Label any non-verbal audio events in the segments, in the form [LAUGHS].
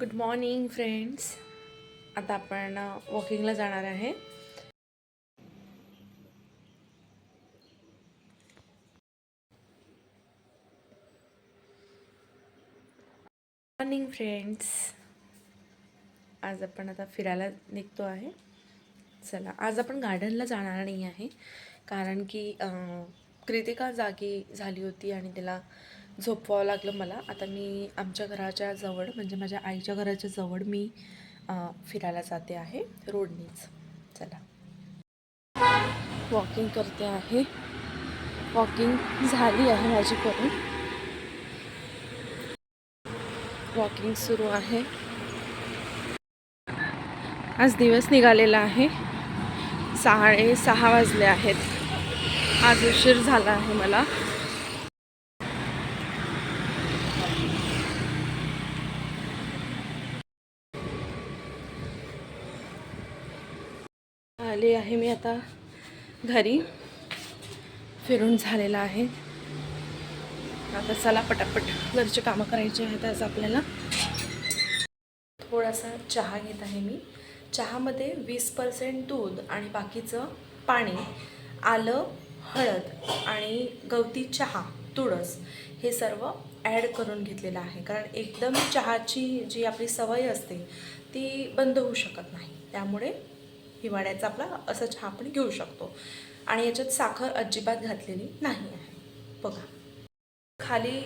Good morning friends आता आपण वॉकिंगला जाणार आहे. मॉर्निंग फ्रेंड्स आज आपण आता फिरायला निघतो आहे. चला आज आपण गार्डनला जाणार नाही आहे. कारण की कृतिका जागी झाली होती आणि तिला झोपवावं लागलं मला. आता मी आमच्या घराच्या जवळ म्हणजे माझ्या आईच्या घराच्या जवळ मी फिरायला जाते आहे रोडनीच. चला. वॉकिंग करते आहे. वॉकिंग झाली आहे माझी करून. वॉकिंग सुरू आहे. आज दिवस निघालेला आहे. साडे सहा वाजले आहेत. आज उशीर झाला आहे मला. आले आहे मी आता घरी. फिरून झालेला आहे. आता चला पटापट घरचे कामं करायचे आहेत आज आपल्याला. थोडासा चहा घेत आहे मी. चहामध्ये वीस पर्सेंट दूध आणि बाकीचं पाणी आलं हळद आणि गवती चहा तुळस हे सर्व ॲड करून घेतलेलं आहे. कारण एकदम चहाची जी आपली सवय असते ती बंद होऊ शकत नाही. त्यामुळे हिवाळ्याचा आपला असा चहा आपण घेऊ शकतो. आणि याच्यात साखर अजिबात घातलेली नाही आहे. बघा. खाली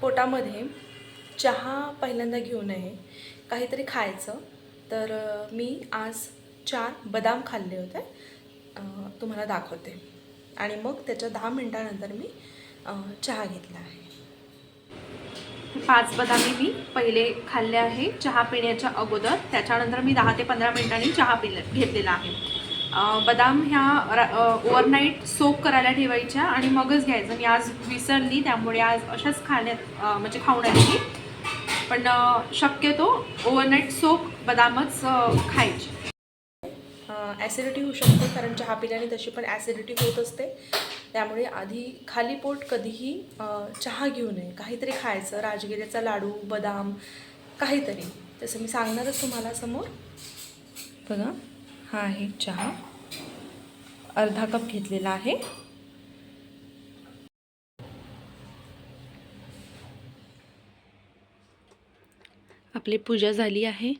पोटामध्ये चहा पहिल्यांदा घेऊ नये. काहीतरी खायचं. तर मी आज चार बदाम खाल्ले होते. तुम्हाला दाखवते. आणि मग त्याच्या दहा मिनटानंतर मी चहा घेतला आहे. पाच बदामी मी पहिले खाल्ले आहे चहा पिण्याच्या अगोदर. त्याच्यानंतर मी दहा ते पंधरा मिनिटांनी चहा पिले घेतलेला आहे. बदाम ह्या ओव्हरनाईट सोप करायला ठेवायच्या आणि मगच घ्यायचं. मी आज विसरली त्यामुळे आज अशाच खाण्यात म्हणजे खाऊण्याची पण शक्यतो ओव्हरनाईट सोप बदामच खायचे. ॲसिडिटी होऊ शकते कारण चहा पिल्याने तशी पण ॲसिडिटी होत असते. त्यामुळे आधी खाली पोट कधीही चहा घेऊ नये. काहीतरी खायचं राजगिऱ्याचा लाडू बदाम काहीतरी. तसं मी सांगणारच तुम्हाला समोर. बघा हा आहे चहा. अर्धा कप घेतलेला आहे. आपली पूजा झाली आहे.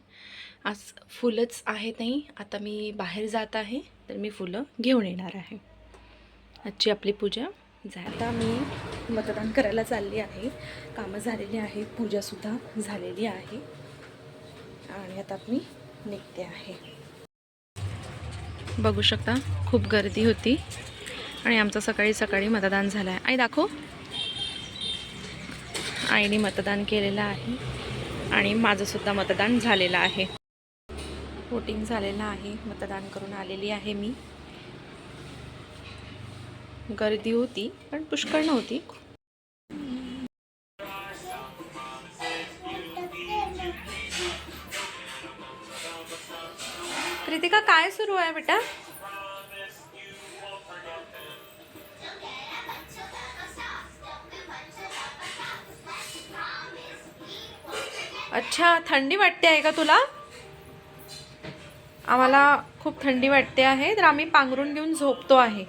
आज फुलंच आहेत नाही. आता मी बाहेर जात आहे तर मी फुलं घेऊन येणार आहे. आजची आपली पूजा. झाली. आता मी मतदान करायला चालली आहे. कामं झालेली आहे पूजासुद्धा झालेली आहे. आणि आता मी निघते आहे. बघू शकता खूप गर्दी होती. आणि आमचं सकाळी सकाळी मतदान झालं आहे आई दाखव. आईने मतदान केलेलं आहे. आणि माझंसुद्धा मतदान झालेलं आहे. वोटिंग झालेलं आहे. मतदान करून आलेली आहे मी. गर्दी होती पण पुष्कळ नव्हती. कृतिका काय सुरू आहे बेटा? अच्छा थंडी वाटते आहे का तुला? आम्हाला खूप थंडी वाटते आहे तर आम्ही पांघरून घेऊन झोपतो आहे.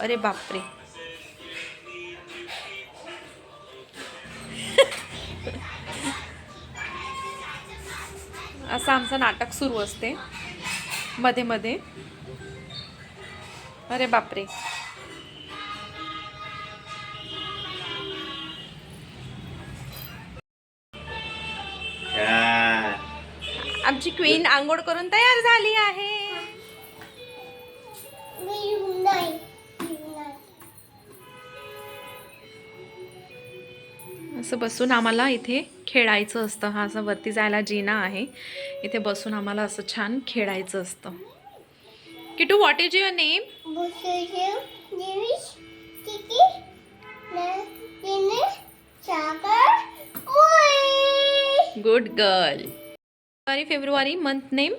अरे बापरे. [LAUGHS] असं आमचं नाटक सुरू असते. मध्ये मध्ये. अरे बापरे. आमची क्वीन आंघोळ करून तयार झाली आहे. असं बसून आम्हाला इथे खेळायचं असतं. हा असं वरती जायला जिना आहे. इथे बसून आम्हाला असं छान खेळायचं असतं. Kitu what is your name good girl जानेवारी फेब्रुवारी मंथ नेम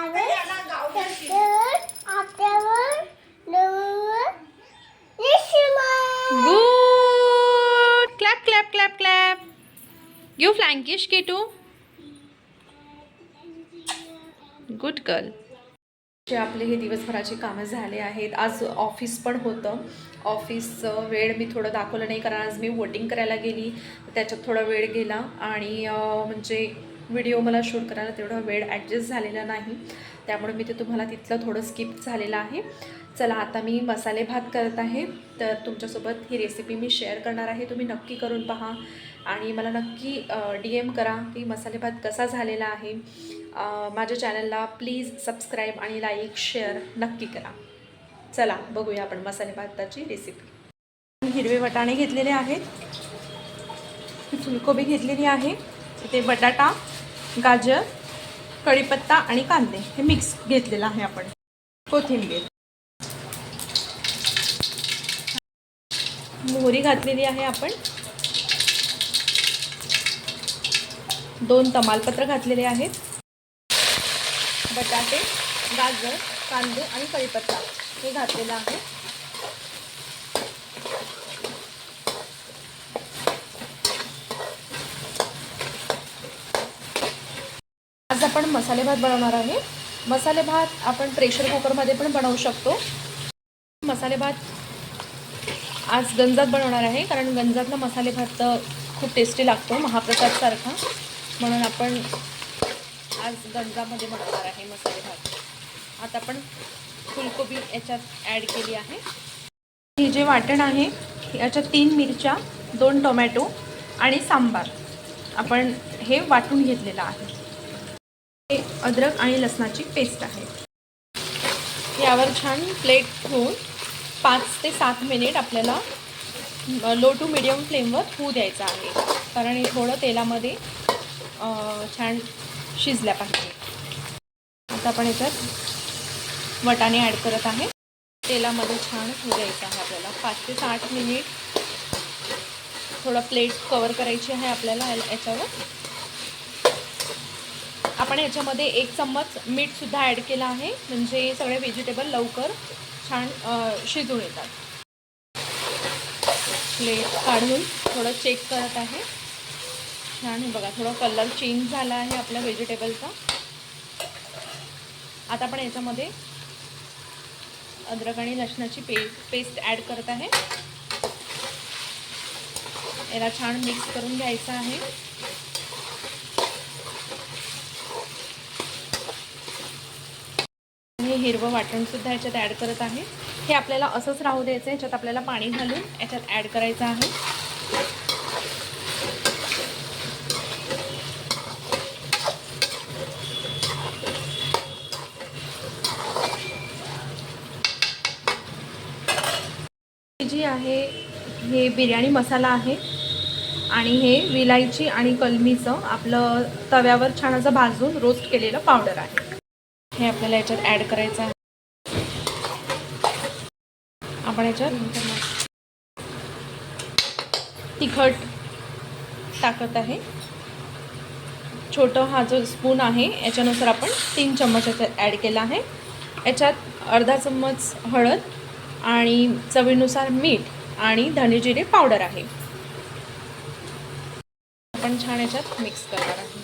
यू फ्लँकिश केटू? गुड गर्ल जे आपले हे दिवसभराचे कामं झाले आहेत. आज ऑफिस पण होतं. ऑफिसचं वेळ मी थोडं दाखवलं नाही कारण आज मी वोटिंग करायला गेली. त्याच्यात थोडा वेळ गेला आणि म्हणजे व्हिडिओ मला शूट करायला तेवढा वेळ ॲडजस्ट झालेला नाही. त्यामुळे मी ते तुम्हाला तिथलं थोडं स्किप झालेलं आहे. चला आता मी मसाले भात करत आहे. तर तुमच्यासोबत ही रेसिपी मी शेअर करणार आहे. तुम्ही नक्की करून पहा. आणि मला नक्की डी एम करा की मसाले भात कसा झालेला आहे. माझ्या चॅनलला प्लीज सबस्क्राईब आणि लाईक शेअर नक्की करा. चला बघूया आपण मसाले भाताची रेसिपी. हिरवे वटाणे घेतलेले आहेत. फुलकोबी घेतलेली आहे. इथे बटाटा गाजर कढीपत्ता आणि कांदे हे मिक्स घेतलेलं आहे आपण. कोथिंबीर. मोहरी घातलेली आहे आपण. दोन तमालपत्र घातलेले आहेत. बटाटे गाजर कांदे आणि कढीपत्ता हे घातलेलं आहे. आज आपण मसाले भात बनवणार आहे. मसाले भात आपण प्रेशर कुकरमध्ये पण बनवू शकतो. मसाले भात आज गंजात बनवणार आहे कारण गंजातला मसाले भात तर खूप टेस्टी लागतो महाप्रसादसारखा म्हणून आपण आज गंजामध्ये बनवणार आहे मसाले भात. आता आपण फुलकोबी याच्यात ॲड केली आहे. हे जे वाटण आहे याच्यात तीन मिरच्या दोन टोमॅटो आणि सांबार आपण हे वाटून घेतलेलं आहे. हे अद्रक आणि लसणाची पेस्ट आहे. यावर छान प्लेट ठेवून पाच ते सात मिनिट आपल्याला लो टू मिडियम फ्लेमवर होऊ द्यायचं आहे. कारण हे थोडं तेलामध्ये छान शिजल्या पाहिजे. आता आपण याच्यात वटाणे ॲड करत आहे. तेलामध्ये छान होऊ द्यायचं आहे आपल्याला. पाच ते साठ मिनिट थोडं प्लेट कवर करायची आहे आपल्याला याच्यावर. आपण याच्यामध्ये एक चम्मच मीठसुद्धा ॲड केलं आहे. म्हणजे सगळे व्हेजिटेबल लवकर छान शिजून येतात. प्लेट काढून थोडं चेक करत आहे. छान आहे बघा. थोडा कलर चेंज झाला आहे आपल्या व्हेजिटेबलचा आता आपण याच्यामध्ये अद्रक आणि लसणाची पे पेस्ट ॲड करत आहे. याला छान मिक्स करून घ्यायचं आहे. हे हिरवं वाटणसुद्धा याच्यात ॲड करत आहे. हे आपल्याला असंच राहू द्यायचं आहे याच्यात आपल्याला पाणी घालून याच्यात ॲड करायचं आहे. आहे हे बिर्याणी मसाला आहे. आणि हे विलायची आणि कलमीचं आपलं तव्यावर छान असं भाजून रोस्ट केलेलं पावडर आहे. हे आपल्याला याच्यात ॲड करायचं आहे. आपण याच्यात तिखट टाकत आहे. छोटं हा जो स्पून आहे याच्यानुसार आपण तीन चम्मच याच्यात ॲड केला आहे. याच्यात अर्धा चम्मच हळद आणि चवीनुसार मीठ आणि धने जिरे पावडर आहे. आपण छान याच्यात मिक्स करणार आहे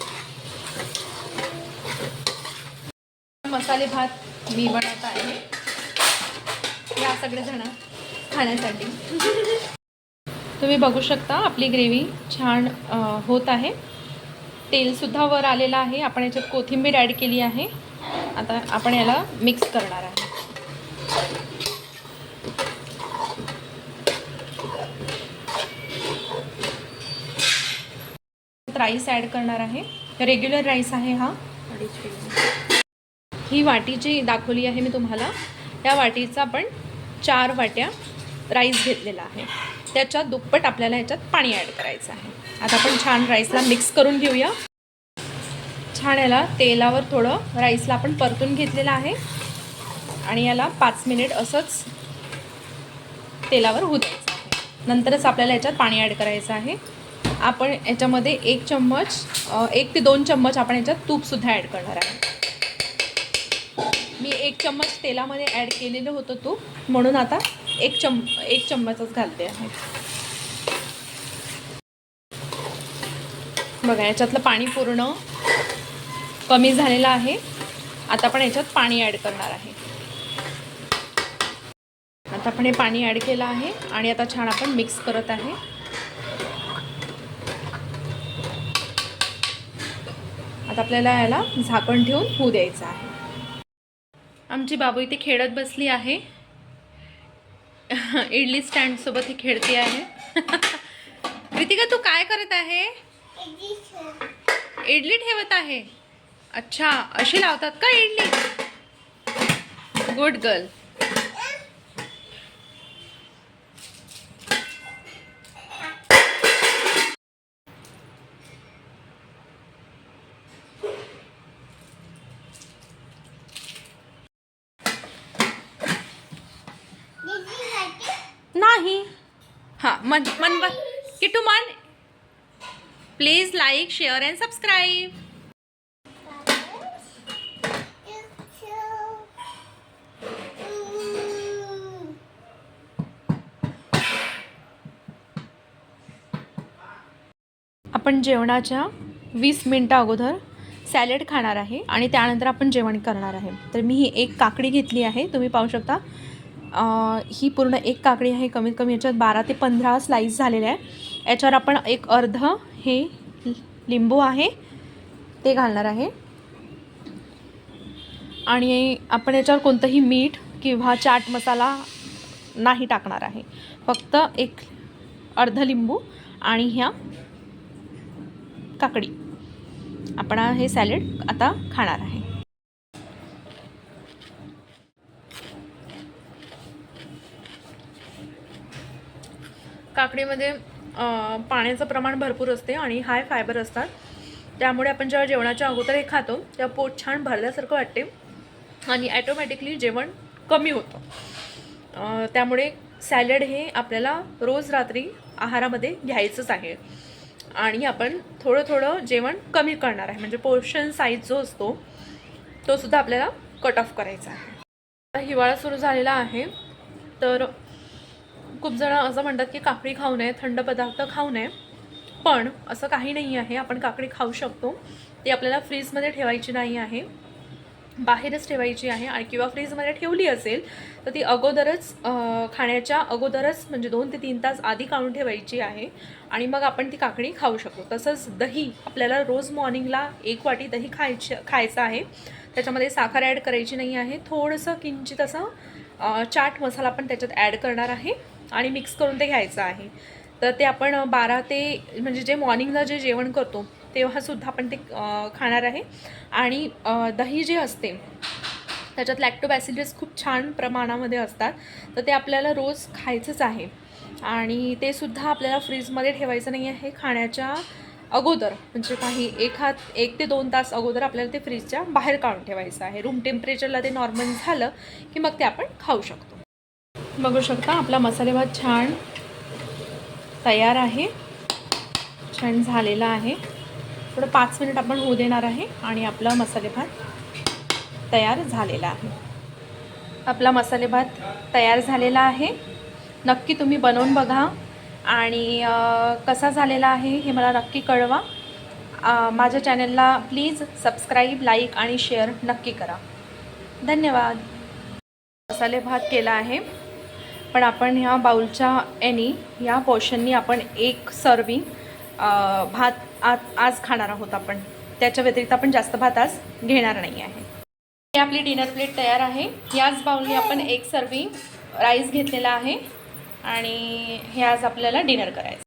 मसाले भात मी बनवत आहे. या सगळेजण खाण्यासाठी. तुम्ही बघू शकता आपली ग्रेव्ही छान होत आहे. तेलसुद्धा वर आलेलं आहे. आपण याच्यात कोथिंबीर ॲड केली आहे. आता आपण याला मिक्स करणार आहे राईस ॲड करणार आहे. रेग्युलर राईस आहे हा. ही वाटी जी दाखवली आहे मी तुम्हाला. त्या वाटीचा आपण चार वाट्या राईस घेतलेला आहे. त्याच्यात दुप्पट आपल्याला ह्याच्यात पाणी ॲड करायचं आहे. आता आपण छान राईसला मिक्स करून घेऊया. छान याला तेलावर थोडं राईसला आपण परतून घेतलेलं आहे. आणि याला पाच मिनिट असंच तेलावर होत नंतरच आपल्याला याच्यात पाणी ॲड करायचं आहे. आपण याच्यामध्ये एक चम्मच एक ते दोन चम्मच आपण याच्यात तूपसुद्धा ॲड करणार आहे मी एक चम्मच तेलामध्ये ॲड केलेलं होतं तूप म्हणून आता एक चम एक चम्मचच घालते आहे. बघा याच्यातलं पाणी पूर्ण कमी झालेलं आहे. आता आपण याच्यात पाणी ॲड करणार आहे. आता आपण हे पाणी ॲड केलं आहे आणि आता छान आपण मिक्स करत आहे. आता आपल्याला याला झाकण ठेवून होऊ द्यायचं आहे. आमची बाबू इथे खेळत बसली आहे. [LAUGHS] इडली स्टँडसोबत ही खेळते आहे. [LAUGHS] कृतिका तू काय करत आहे? इडली ठेवत आहे. अच्छा अशी लावतात का इडली? गुड गर्ल नाही हां मन मन किटू मन. Please like share and subscribe आपण जेवणाच्या वीस मिनटा अगोदर सॅलेड खाणार आहे आणि त्यानंतर आपण जेवण करणार आहे. तर मी ही एक काकडी घेतली आहे. तुम्ही पाहू शकता ही पूर्ण एक काकडी आहे कमीत कमी याच्यात बारा ते पंधरा स्लाईस झालेले आहे. याच्यावर आपण एक अर्ध हे लिंबू आहे ते घालणार आहे. आणि आपण याच्यावर कोणतंही मीठ किंवा चाट मसाला नाही टाकणार आहे. फक्त एक अर्ध लिंबू आणि ह्या काकडी. आपण हे सॅलेड आता खाणार आहे. काकडीमध्ये पाण्याचं प्रमाण भरपूर असते आणि हाय फायबर असतात. त्यामुळे आपण जेव्हा जेवणाच्या अगोदर हे खातो तेव्हा पोट छान भरल्यासारखं वाटते आणि ॲटोमॅटिकली जेवण कमी होतं. त्यामुळे सॅलड हे आपल्याला रोज रात्री आहारामध्ये घ्यायचंच आहे. आणि आपण थोडं थोडं जेवण कमी करणार आहे. म्हणजे पोर्शन साईज जो असतो तो सुद्धा आपल्याला कट ऑफ करायचा आहे. आता हिवाळा सुरू झालेला आहे. तर खूप जण असं म्हणतात की काकडी खाऊ नये थंड पदार्थ खाऊ नये. पण असं काही नाही आहे आपण काकडी खाऊ शकतो. ती आपल्याला फ्रीजमध्ये ठेवायची नाही आहे. बाहेरच ठेवायची आहे आणि किंवा फ्रीजमध्ये ठेवली असेल तर ती अगोदरच खाण्याच्या अगोदरच म्हणजे दोन ते तीन तास आधी काढून ठेवायची आहे आणि मग आपण ती काकडी खाऊ शकतो. तसंच दही आपल्याला रोज मॉर्निंगला एक वाटी दही खायची खायचं आहे. त्याच्यामध्ये साखर ॲड करायची नाही आहे. थोडंसं किंचित असं चाट मसाला आपण त्याच्यात ॲड करणार आहे. आणि मिक्स करून ते घ्यायचं आहे. तर ते आपण बारा ते म्हणजे जे मॉर्निंगला जे जेवण करतो तेव्हासुद्धा आपण ते खाणार आहे. आणि दही जे असते त्याच्यात लॅक्टोबॅसिलिस खूप छान प्रमाणामध्ये असतात. तर ते आपल्याला रोज खायचंच आहे. आणि ते सुद्धा आपल्याला फ्रीजमध्ये ठेवायचं नाही आहे खाण्याच्या अगोदर. म्हणजे काही एक हात एक ते दोन तास अगोदर आपल्याला ते फ्रीजच्या बाहेर काढून ठेवायचं आहे. रूम टेम्परेचरला ते नॉर्मल झालं की मग ते आपण खाऊ शकतो. बघू शकता आपला मसाले भात छान तयार आहे. छान झालेला आहे. थोडं पाच मिनिट आपण होऊ देणार आहे आणि आपला मसाले भात तयार झालेला आहे. आपला मसाले भात तयार झालेला आहे. नक्की तुम्ही बनवून बघा आणि कसा झालेला आहे हे मला नक्की कळवा. माझ्या चॅनलला प्लीज सबस्क्राईब लाईक आणि शेअर नक्की करा. धन्यवाद. मसाले भात केला आहे. पण आपण ह्या बाउलच्या यानी या पोर्शननी आपण एक सर्विंग भात आज आज खाणार आहोत आपण. त्याच्या व्यतिरिक्त आपण जास्त भात आज घेणार नाही आहे. ही आपली डिनर प्लेट तयार आहे. याच बाउलने आपण एक सर्विंग राईस घेतलेला आहे. आणि हे आज आपल्याला डिनर करायचं